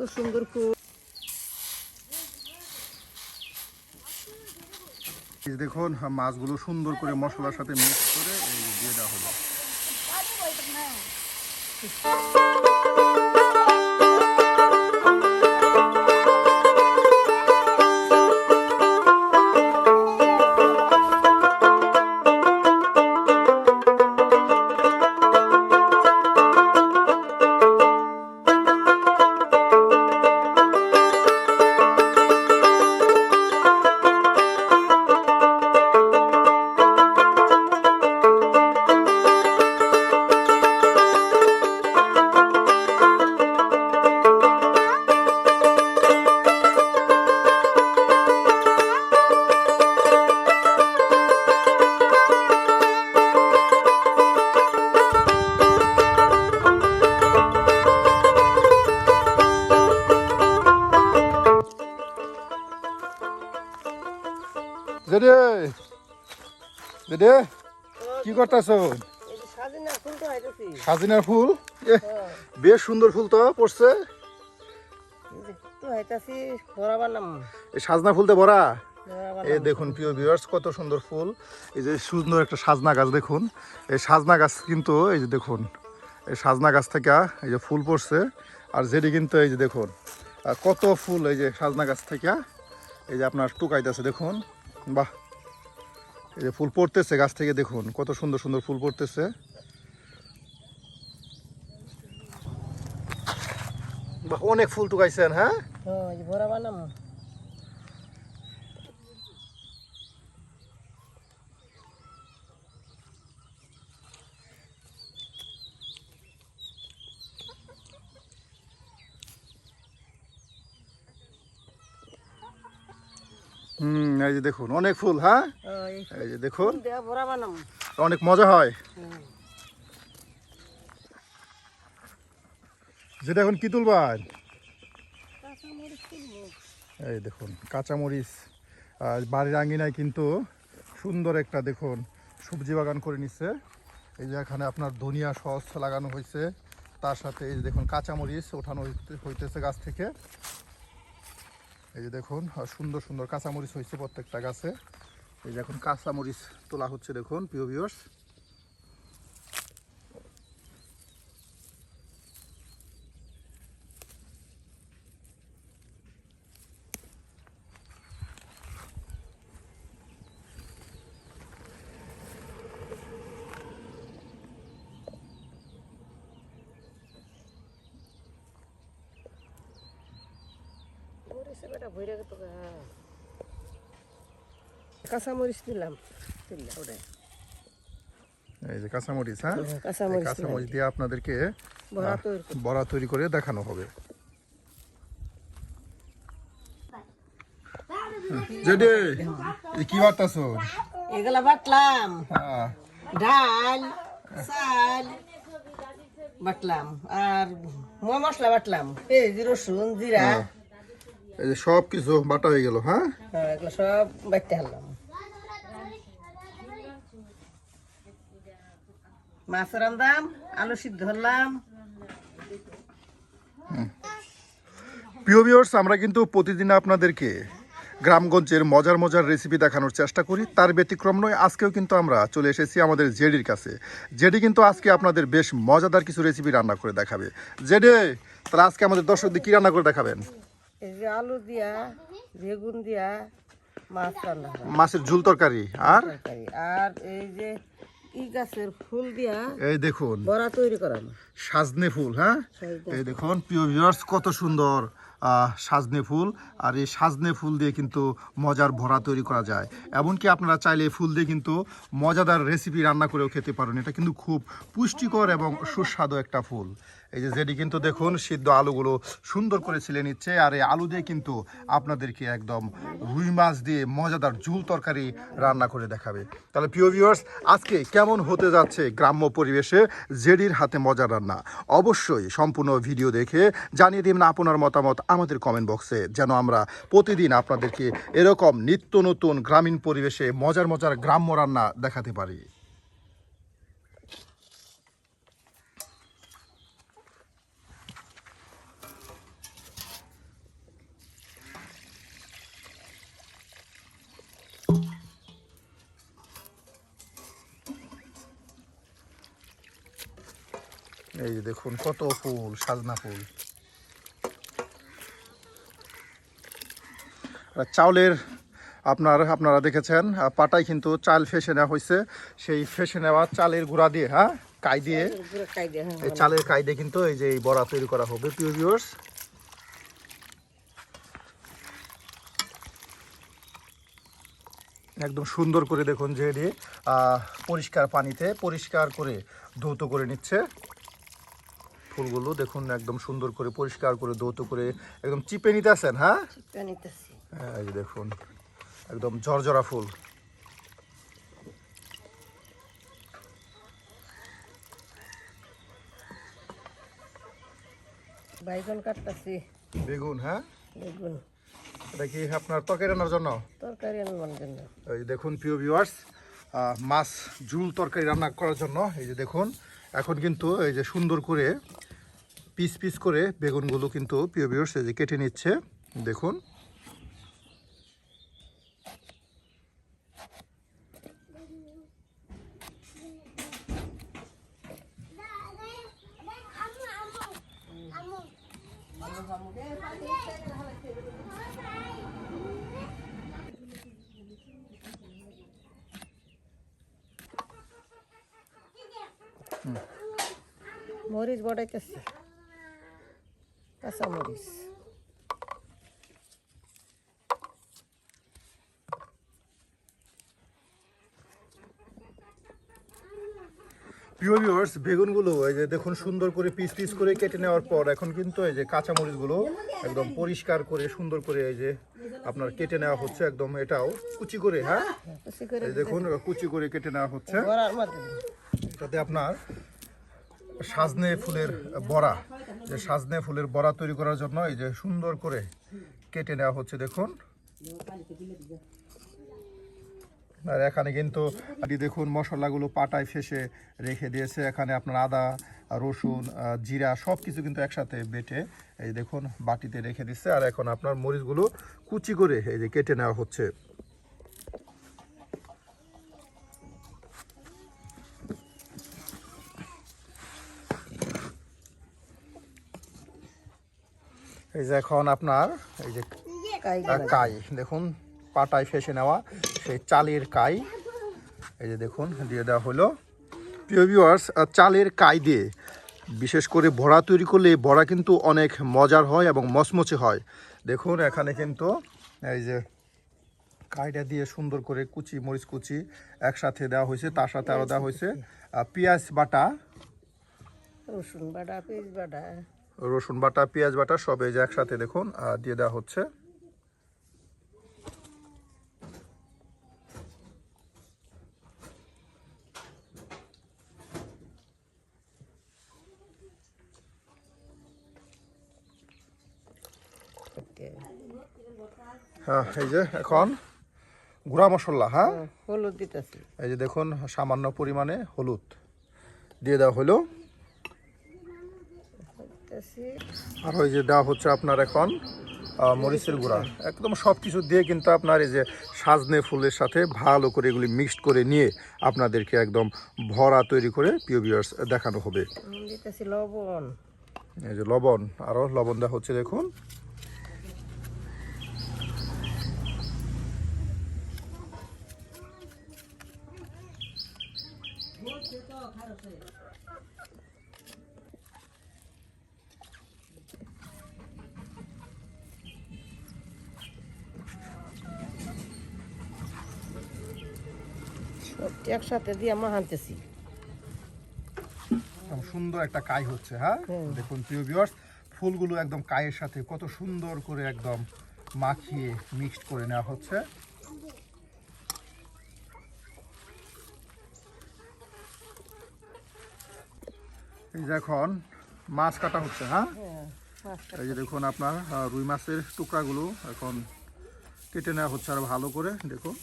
কত সুন্দর দেখুন মাছগুলো সুন্দর করে মশলার সাথে মিক্স করে দিয়ে দেওয়া হলো। জেডে কি করতেছ? সাজিনার ফুল? এ, বেশ সুন্দর ফুল তো, পড়ছে। সাজনা ফুলতে ভরা? এই দেখুন, প্রিয় ভিউয়ার্স কত সুন্দর ফুল। এই যে সুন্দর একটা সাজনা গাছ, দেখুন। এই সাজনা গাছ কিন্তু, এই যে দেখুন, এই সাজনা গাছ থেকে এই যে ফুল পড়ছে। আর যেটি কিন্তু, এই যে দেখুন কত ফুল এই যে সাজনা গাছ থেকে, এই যে আপনার টুকাইতেছে, দেখুন। বাহ এই যে ফুল পড়তেছে গাছ থেকে দেখুন, কত সুন্দর সুন্দর ফুল পড়তেছে। অনেক ফুল টুকাইছেন হ্যাঁ হ্যাঁ এই যে দেখুন অনেক ফুল হ্যাঁ? হ্যাঁ, এই যে দেখুন। অনেক মজা হয়। যেটা এখন কি তুলবার? কাঁচামরিচ এই দেখুন কাঁচামরিচ। আর বাড়ির আঙ্গিনায় কিন্তু সুন্দর একটা দেখুন সবজি বাগান করে নিচ্ছে এই যে এখানে আপনার ধনিয়া সস লাগানো হয়েছে তার সাথে এই যে দেখুন কাঁচামরিচ ওঠানো হইতে- হইতেছে গাছ থেকে। এই যে দেখুন সুন্দর সুন্দর কাঁচামরিচ হয়েছে প্রত্যেকটা গাছে। এই যে এখন কাঁচামরিচ তোলা হচ্ছে দেখুন, প্রিয় বিয়স মরিচে বেটা ভইরা গেতো কাঁচামরিচ দিলাম। দিলাম ওটাই এই যে কাঁচামরিচ হ্যাঁ? হ্যাঁ, কাঁচামরিচ কাঁচামরিচ দিয়ে আপনাদেরকে বড়া তৈরি করে দেখানো হবে। জেডে কি বার্তাছো এগুলা বাটলাম। হ্যাঁ। ডাল চাল বাটলাম। আর মশলা বাটলাম। পেঁয়াজ রসুন জিরা। এই যে সব কিছু বাটা হয়ে গেল হ্যাঁ? হ্যাঁ এগুলো সব বাটতে হারলাম। মাছ রান্দাম আলু সিদ্ধ হলাম। প্রিয় ভিউয়ার্স আমরা কিন্তু প্রতিদিন আপনাদেরকে গ্রামগঞ্জের মজার মজার রেসিপি দেখানোর চেষ্টা করি। তার ব্যতিক্রম নয় আজকেও কিন্তু আমরা চলে এসেছি আমাদের জেডির কাছে। জেডি কিন্তু আজকে আপনাদের বেশ মজাদার কিছু রেসিপি রান্না করে দেখাবে। জেডে তাহলে আজকে আমাদের দর্শকদের কি রান্না করে দেখাবেন? এই যে আলু দিয়া বেগুন দিয়া মাছ রান্না মাছের ঝুল তরকারি আর? তরকারি। আর এই যে ই গাছের ফুল দিয়া এই দেখুন। বড়া তৈরি করাম সাজনে ফুল হ্যাঁ? এই দেখুন প্রিয় ভিউয়ার্স কত সুন্দর আহ, সাজনে ফুল। আর এই সাজনে ফুল দিয়ে কিন্তু মজার ভরা তৈরি করা যায়। এমনকি আপনারা চাইলে ফুল দিয়ে কিন্তু মজাদার রেসিপি রান্না করেও খেতে পারেন। এটা কিন্তু খুব পুষ্টিকর এবং সুস্বাদু একটা ফুল। এই যে যেটি কিন্তু দেখুন, সিদ্ধ আলুগুলো সুন্দর করে ছিলে নিচ্ছে, আর এই আলু দিয়ে কিন্তু আপনাদেরকে একদম রুই মাছ দিয়ে মজাদার ঝুল তরকারি রান্না করে দেখাবে। তাহলে প্রিয় ভিউয়ার্স আজকে কেমন হতে যাচ্ছে গ্রাম্য পরিবেশে জেডির হাতে মজার রান্না? অবশ্যই সম্পূর্ণ ভিডিও দেখে জানিয়ে দিন আপনার মতামত আমাদের কমেন্ট বক্সে যেন আমরা প্রতিদিন আপনাদেরকে এরকম নিত্য নতুন গ্রামীণ পরিবেশে মজার মজার গ্রাম্য রান্না দেখাতে পারি। এই যে দেখুন কত ফুল সাজনা ফুল। চাউলের আপনার আপনারা দেখেছেন পাটায় কিন্তু চাল ফেসে নেওয়া হয়েছে। সেই ফেসে নেওয়া চালের গুঁড়া দিয়ে হ্যাঁ কাই দিয়ে। হ্যাঁ, এই চালের কাই দিয়ে কিন্তু এই যে এই বড়া তৈরি করা হবে প্রিয় ভিউয়ার্স একদম সুন্দর করে দেখুন যে পরিষ্কার পানিতে পরিষ্কার করে ধৌত করে নিচ্ছে। ফুলগুলো দেখুন একদম সুন্দর করে পরিষ্কার করে ধৌত করে একদম চিপে নিতে আছেন হ্যাঁ হ্যাঁ, এই দেখুন একদম ঝরঝরা ফুল। বাইগন কাটতেছি। বেগুন হ্যাঁ? বেগুন। এটা কি আপনার তরকারি রান্নার জন্য? তরকারি জন্য। এই দেখুন প্রিয় ভিউয়ার্স মাছ ঝুল তরকারি রান্না করার জন্য এই যে দেখুন এখন কিন্তু এই যে সুন্দর করে পিস পিস করে বেগুনগুলো কিন্তু পিওবিওর সেজে কেটে নিচ্ছে। দেখুন। মরিচ বড়াইতেছি কাঁচা মরিচ প্রিয় ভিউয়ার্স বেগুনগুলো এই যে দেখুন সুন্দর করে পিস পিস করে কেটে নেওয়ার পর এখন কিন্তু এই যে কাঁচা মরিচগুলো একদম পরিষ্কার করে সুন্দর করে এই যে আপনার কেটে নেওয়া হচ্ছে একদম এটাও। কুচি করে হ্যাঁ? এই দেখুন কুচি করে কেটে নেওয়া হচ্ছে। তাতে আপনার সাজনে ফুলের বড়া, যে সাজনে ফুলের বড়া তৈরি করার জন্য এই যে সুন্দর করে কেটে নেওয়া হচ্ছে, দেখুন। আর এখানে কিন্তু আপনি দেখুন, মশলাগুলো পাটায় ফেসে রেখে দিয়েছে। এখানে আপনার আদা, রসুন জিরা সব কিছু কিন্তু একসাথে বেটে এই দেখুন, বাটিতে রেখে দিচ্ছে। আর এখন আপনার মরিচগুলো কুচি করে এই যে কেটে নেওয়া হচ্ছে। এই যে এখন আপনার এই যে কাই কাই দেখুন পাটায় ফেসে নেওয়া সেই চালের কাই। এই যে দেখুন দিয়ে দেওয়া হলো। প্রিয় ভিউয়ার্স চালের কাই দিয়ে বিশেষ করে বড়া তৈরি করলে বড়া কিন্তু অনেক মজার হয় এবং মচমচে হয়। দেখুন এখানে কিন্তু এই যে কাইটা দিয়ে সুন্দর করে কুচি মরিচ কুচি একসাথে দেওয়া হয়েছে তার সাথে আরও দেওয়া হয়েছে পেঁয়াজ বাটা। রসুন বাটা পেঁয়াজ বাটা। রসুন বাটা পেঁয়াজ বাটা সব এই যে একসাথে দেখুন দিয়ে দেওয়া হচ্ছে। হ্যাঁ এই যে এখন গুঁড়া মশলা হ্যাঁ হলুদ দিতেছি। এই যে দেখুন সামান্য পরিমাণে হলুদ। দিয়ে দেওয়া হলো। আর ওই যে দেওয়া হচ্ছে আপনার এখন মরিচের গুঁড়া। একদম সব কিছু দিয়ে কিন্তু আপনার এই যে সাজনে ফুলের সাথে ভালো করে এগুলি মিক্সড করে নিয়ে আপনাদেরকে একদম ভরা তৈরি করে পিও দেখানো হবে। লবণ। এই যে লবণ আরও লবণ দেওয়া হচ্ছে দেখুন। সবটি একসাথে দিয়ে মাহানতেছি একদম সুন্দর একটা কাই হচ্ছে হ্যাঁ? দেখুন প্রিয় ভিউয়ার্স ফুলগুলো একদম কায়ের সাথে কত সুন্দর করে একদম মাখিয়ে মিক্সড করে নেওয়া হচ্ছে। এই যে এখন মাছ কাটা হচ্ছে হ্যাঁ? হ্যাঁ এই যে দেখুন আপনার রুই মাছের টুকরাগুলো এখন কেটে নেওয়া হচ্ছে আর ভালো করে দেখুন।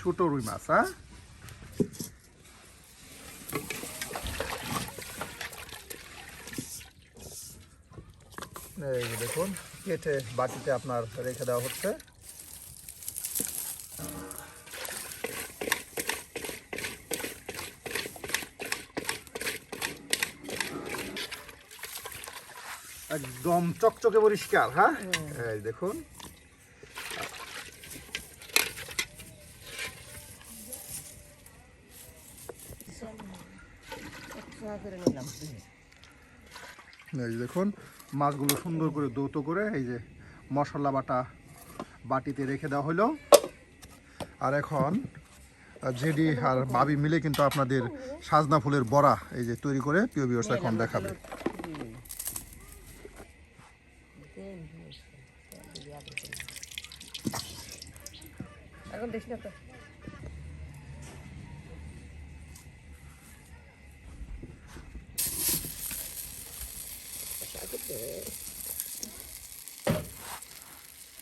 ছোট রুই মাছ হ্যাঁ? এই দেখুন কেটে বাটিতে আপনার রেখে দেওয়া হচ্ছে। একদম চকচকে পরিষ্কার হ্যাঁ? এই দেখুন। এই দেখুন মাছগুলো সুন্দর করে দৌত করে এই যে মশলা বাটা বাটিতে রেখে দেওয়া হলো আর এখন জেডি আর বাবি মিলে কিন্তু আপনাদের সাজনা ফুলের বড়া এই যে তৈরি করে প্রিয় বিয়স এখন দেখাবে এখন তো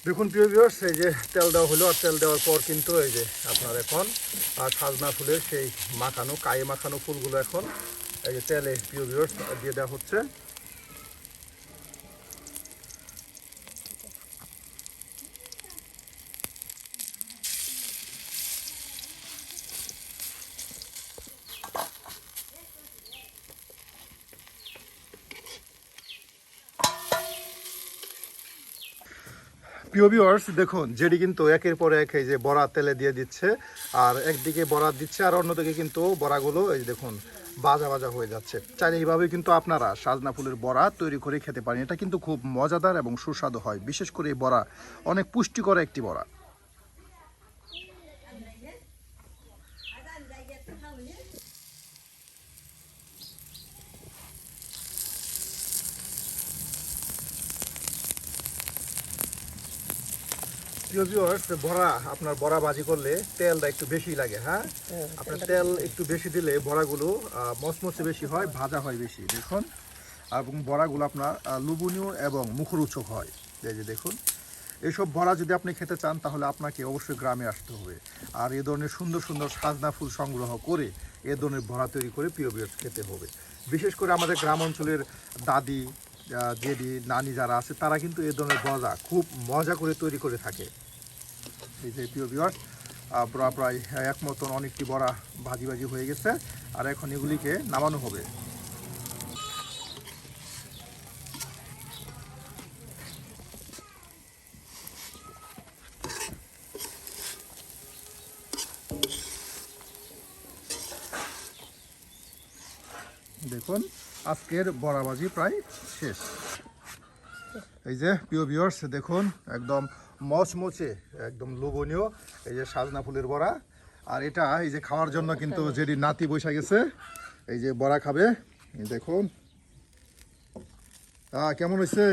দেখুন, প্রিয় বিয়স এই যে তেল দেওয়া হলো, আর তেল দেওয়ার পর কিন্তু এই যে আপনার এখন আর সাজনা ফুলের সেই মাখানো, কায়ে মাখানো ফুলগুলো এখন এই যে তেলে, প্রিয় বিয়স দিয়ে দেওয়া হচ্ছে। প্রিয় ভিউয়ার্স দেখুন যেটি কিন্তু একের পর এক এই যে বড়া তেলে দিয়ে দিচ্ছে, আর একদিকে বড়া দিচ্ছে আর অন্যদিকে কিন্তু বড়াগুলো এই দেখুন, বাজা বাজা হয়ে যাচ্ছে। চাইলে এইভাবে কিন্তু আপনারা সাজনা ফুলের বড়া তৈরি করে খেতে পারেন। এটা কিন্তু খুব মজাদার এবং সুস্বাদু হয়। বিশেষ করে এই বড়া অনেক পুষ্টিকর একটি বড়া। প্রিয় ভিউয়ার্স বড়া আপনার বড়া ভাজি করলে তেলটা একটু বেশি লাগে হ্যাঁ? আপনার তেল একটু বেশি দিলে বড়াগুলো মচমচে বেশি হয় ভাজা হয় বেশি দেখুন। এবং বড়াগুলো আপনার আহ, লোভনীয় এবং মুখরোচক হয়। এই যে দেখুন এইসব বড়া যদি আপনি খেতে চান তাহলে আপনাকে অবশ্যই গ্রামে আসতে হবে। আর এ ধরনের সুন্দর সুন্দর সাজনা ফুল সংগ্রহ করে এ ধরনের বড়া তৈরি করে প্রিয় বিয়স খেতে হবে। বিশেষ করে আমাদের গ্রাম অঞ্চলের দাদি জেডি নানি যারা আছে তারা কিন্তু এ ধরনের বড়া খুব মজা করে তৈরি করে থাকে। এই যে প্রিয় বিয়ার প্রায় প্রায় এক মতন অনেকটি বড়া ভাজি ভাজি হয়ে গেছে, আর এখন এগুলিকে নামানো হবে। দেখুন, আজকের বড়াবাজি প্রায় শেষ। এই যে প্রিয় ভিউয়ার্স দেখুন, একদম মচমচে একদম লোভনীয় এই যে সাজনা ফুলের বড়া। আর এটা এই যে খাওয়ার জন্য কিন্তু যেটি নাতি বসে গেছে এই যে বড়া খাবে। দেখুন। আহ, কেমন হয়েছে?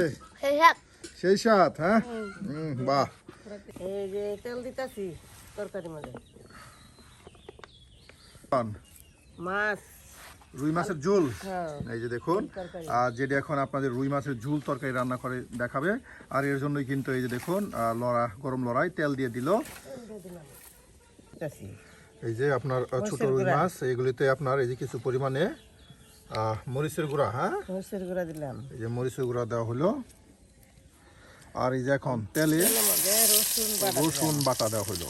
সেই সাত হ্যাঁ? হুম, বাহ। এই তেল দিতাছি তরকারি মাছ। রুই মাছের ঝোল। হ্যাঁ। এই যে দেখুন আর যেটি এখন আপনাদের রুই মাছের ঝুল তরকারি রান্না করে দেখাবে। আর এর জন্যই কিন্তু এই যে দেখুন লড়া গরম লড়াই তেল দিয়ে দিল। এই যে আপনার ছোট রুই মাছ এগুলিতে আপনার এই যে কিছু পরিমাণে মরিচের গুঁড়া হ্যাঁ? মরিচের গুঁড়া দিলাম। এই যে মরিচের গুঁড়া দেওয়া হলো। আর এই যে এখন তেলে রসুন বাটা দেওয়া হলো।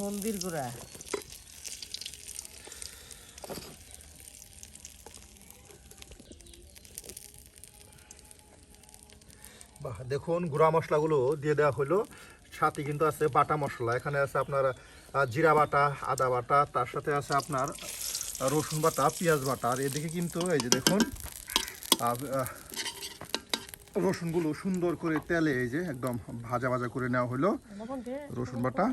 হলদির গুঁড়া। বাহ দেখুন গুঁড়া মশলাগুলো দিয়ে দেওয়া হলো। সাথে কিন্তু আছে বাটা মশলা এখানে আছে আপনার জিরা বাটা আদা বাটা তার সাথে আছে আপনার রসুন বাটা পেঁয়াজ বাটা। আর এদিকে কিন্তু এই যে দেখুন রসুনগুলো সুন্দর করে তেলে এই যে একদম ভাজা ভাজা করে নেওয়া হলো। রসুন বাটা।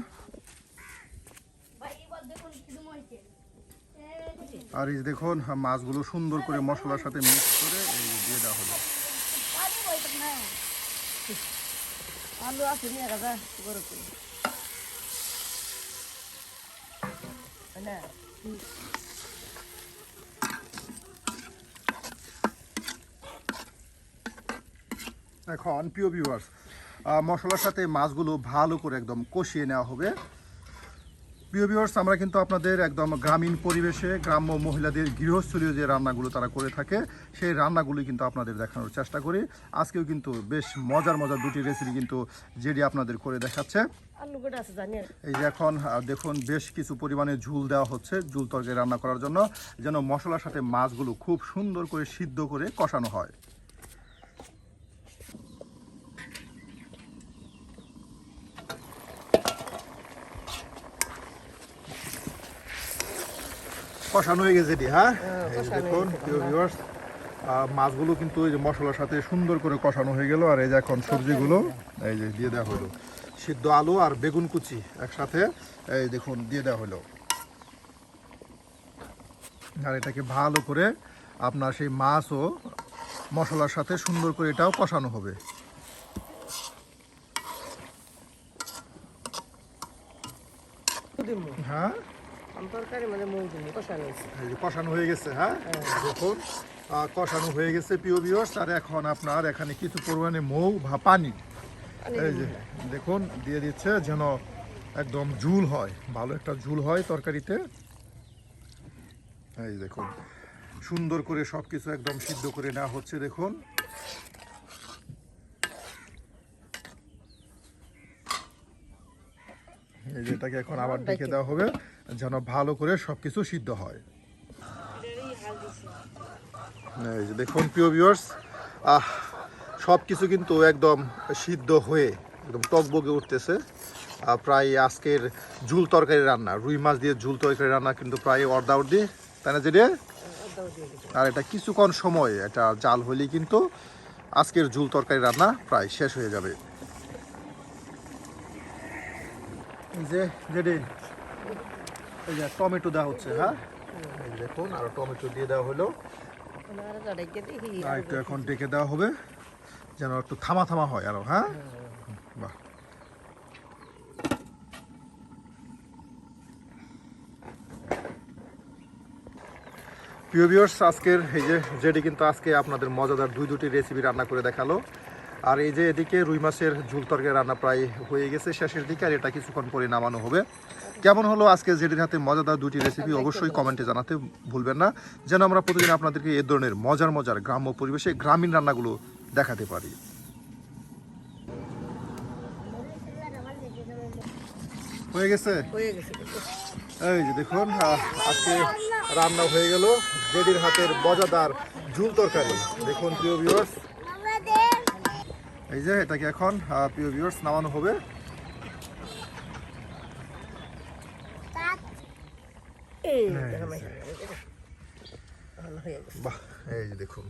আর এই দেখুন মাছগুলো সুন্দর করে মশলার সাথে মিক্স করে এই দিয়ে দেওয়া হলো। আলু আছে নিয়ে গাজা গরু এখন প্রিয় ভিউয়ার্স মশলার সাথে মাছগুলো ভালো করে একদম কষিয়ে নেওয়া হবে। প্রিয় ভিউয়ার্স আমরা কিন্তু আপনাদের একদম গ্রামীণ পরিবেশে গ্রাম্য মহিলাদের গৃহস্থলীয় যে রান্নাগুলো তারা করে থাকে সেই রান্নাগুলি কিন্তু আপনাদের দেখানোর চেষ্টা করি। আজকেও কিন্তু বেশ মজার মজার দুটি রেসিপি কিন্তু যেটি আপনাদের করে দেখাচ্ছে। এই যে এখন দেখুন বেশ কিছু পরিমাণে ঝুল দেওয়া হচ্ছে ঝুল তরকারি রান্না করার জন্য যেন মশলার সাথে মাছগুলো খুব সুন্দর করে সিদ্ধ করে কষানো হয়। কষানো হয়ে গেছে এটি হ্যাঁ? হ্যাঁ, দেখুন মাছগুলো কিন্তু এই যে মশলার সাথে সুন্দর করে কষানো হয়ে গেল আর এই যে এখন সবজিগুলো এই যে দিয়ে দেওয়া হলো। সিদ্ধ আলু আর বেগুন কুচি একসাথে এই দেখুন দিয়ে দেওয়া হলো। আর এটাকে ভালো করে আপনার সেই মাছও মশলার সাথে সুন্দর করে এটাও কষানো হবে। হ্যাঁ? তরকারি মানে কষানো হয়েছে। কষানো হয়ে গেছে হ্যাঁ? দেখুন কষানো হয়ে গেছে প্রিয় বিয়স আর এখন আপনার এখানে কিছু পরিমাণে মৌ বা পানি। এই যে দেখুন দিয়ে দিচ্ছে যেন একদম ঝুল হয় ভালো একটা ঝুল হয় তরকারিতে। এই দেখুন সুন্দর করে সব কিছু একদম সিদ্ধ করে নেওয়া হচ্ছে দেখুন। এই যে এটাকে এখন আবার ডেকে দেওয়া হবে। যেন ভালো করে সব কিছু সিদ্ধ হয়। যে দেখুন, প্রিয় ভিউয়ার্স আহ সব কিছু কিন্তু একদম সিদ্ধ হয়ে একদম টকবগে উঠতেছে। প্রায় আজকের ঝুল তরকারি রান্না, রুই মাছ দিয়ে ঝুল তরকারি রান্না কিন্তু প্রায় অর্ধা অর্ধি, তাই না যেটা আর এটা কিছুক্ষণ সময়, এটা জাল হলেই কিন্তু আজকের ঝুল তরকারি রান্না প্রায় শেষ হয়ে যাবে। যে যেটি টমেটো দেওয়া হচ্ছে হ্যাঁ? দেখুন, আরও টমেটো দিয়ে দেওয়া হলো। আর একটু এখন ডেকে দেওয়া হবে, যেন একটু থামা থামা হয় আরও হ্যাঁ? বাহ। প্রিয় ভিউয়ার্স আজকের এই যে যেটি কিন্তু আজকে আপনাদের মজাদার দুই দুটি রেসিপি রান্না করে দেখাল। আর এই যে এদিকে রুই মাছের ঝুল তরকারি রান্না প্রায় হয়ে গেছে শেষের দিকে, আর এটা কিছুক্ষণ পরে নামানো হবে। কেমন হলো আজকে জেডির হাতে মজাদার দুটি রেসিপি অবশ্যই কমেন্টে জানাতে ভুলবেন না। যেন আমরা প্রতিদিন আপনাদেরকে এ ধরনের মজার মজার গ্রাম্য পরিবেশে গ্রামীণ রান্নাগুলো দেখাতে পারি। হয়ে গেছে? এই যে দেখুন আজকে রান্না হয়ে গেল জেডির হাতের মজাদার ঝুল তরকারি। দেখুন প্রিয় ভিউয়ার্স এই যে এটাকে এখন প্রিয় ভিউয়ার্স নামানো হবে। এই দেখুন।